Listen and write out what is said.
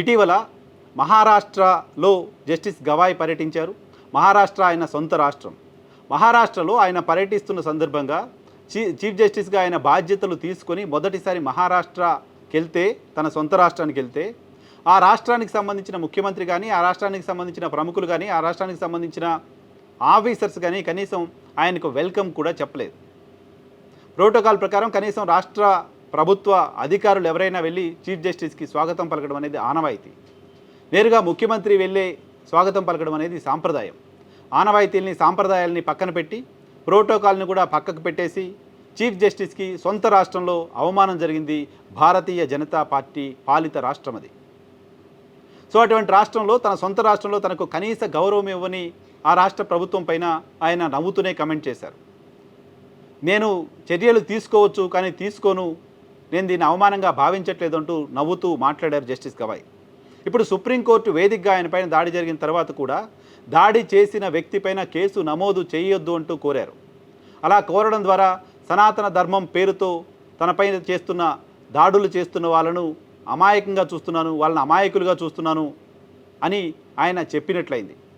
ఇటీవల మహారాష్ట్రలో జస్టిస్ గవాయ్ పర్యటించారు. మహారాష్ట్ర ఆయన సొంత రాష్ట్రం. మహారాష్ట్రలో ఆయన పర్యటిస్తున్న సందర్భంగా చీ చీఫ్ జస్టిస్గా ఆయన బాధ్యతలు తీసుకొని మొదటిసారి మహారాష్ట్రకి వెళ్తే తన సొంత రాష్ట్రానికి వెళ్తే ఆ రాష్ట్రానికి సంబంధించిన ముఖ్యమంత్రి కానీ ఆ రాష్ట్రానికి సంబంధించిన ప్రముఖులు కానీ ఆ రాష్ట్రానికి సంబంధించిన ఆఫీసర్స్ కానీ కనీసం ఆయనకు వెల్కమ్ కూడా చెప్పలేదు. ప్రోటోకాల్ ప్రకారం కనీసం రాష్ట్ర ప్రభుత్వ అధికారులు ఎవరైనా వెళ్ళి చీఫ్ జస్టిస్కి స్వాగతం పలకడం అనేది ఆనవాయితీ. నేరుగా ముఖ్యమంత్రి వెళ్ళే స్వాగతం పలకడం అనేది సాంప్రదాయం. ఆనవాయితీల్ని సాంప్రదాయాల్ని పక్కన పెట్టి ప్రోటోకాల్ని కూడా పక్కకు పెట్టేసి చీఫ్ జస్టిస్కి సొంత రాష్ట్రంలో అవమానం జరిగింది భారతీయ జనతా పార్టీ పాలిత రాష్ట్రం అది. సో అటువంటి రాష్ట్రంలో తన సొంత రాష్ట్రంలో తనకు కనీస గౌరవం ఇవ్వని ఆ రాష్ట్ర ప్రభుత్వం పైన ఆయన నవ్వుతూనే కమెంట్ చేశారు. నేను చర్యలు తీసుకోవచ్చు కానీ తీసుకోను నేను దీన్ని అవమానంగా భావించట్లేదు అంటూ నవ్వుతూ మాట్లాడారు జస్టిస్ గవాయ్. ఇప్పుడు సుప్రీంకోర్టు వేదికగా ఆయన పైన దాడి జరిగిన తర్వాత కూడా దాడి చేసిన వ్యక్తిపైన కేసు నమోదు చేయొద్దు అంటూ కోరారు. అలా కోరడం ద్వారా సనాతన ధర్మం పేరుతో తనపైన చేస్తున్న దాడులు చేస్తున్న వాళ్ళను అమాయకంగా చూస్తున్నాను వాళ్ళని అమాయకులుగా చూస్తున్నాను అని ఆయన చెప్పినట్లయింది.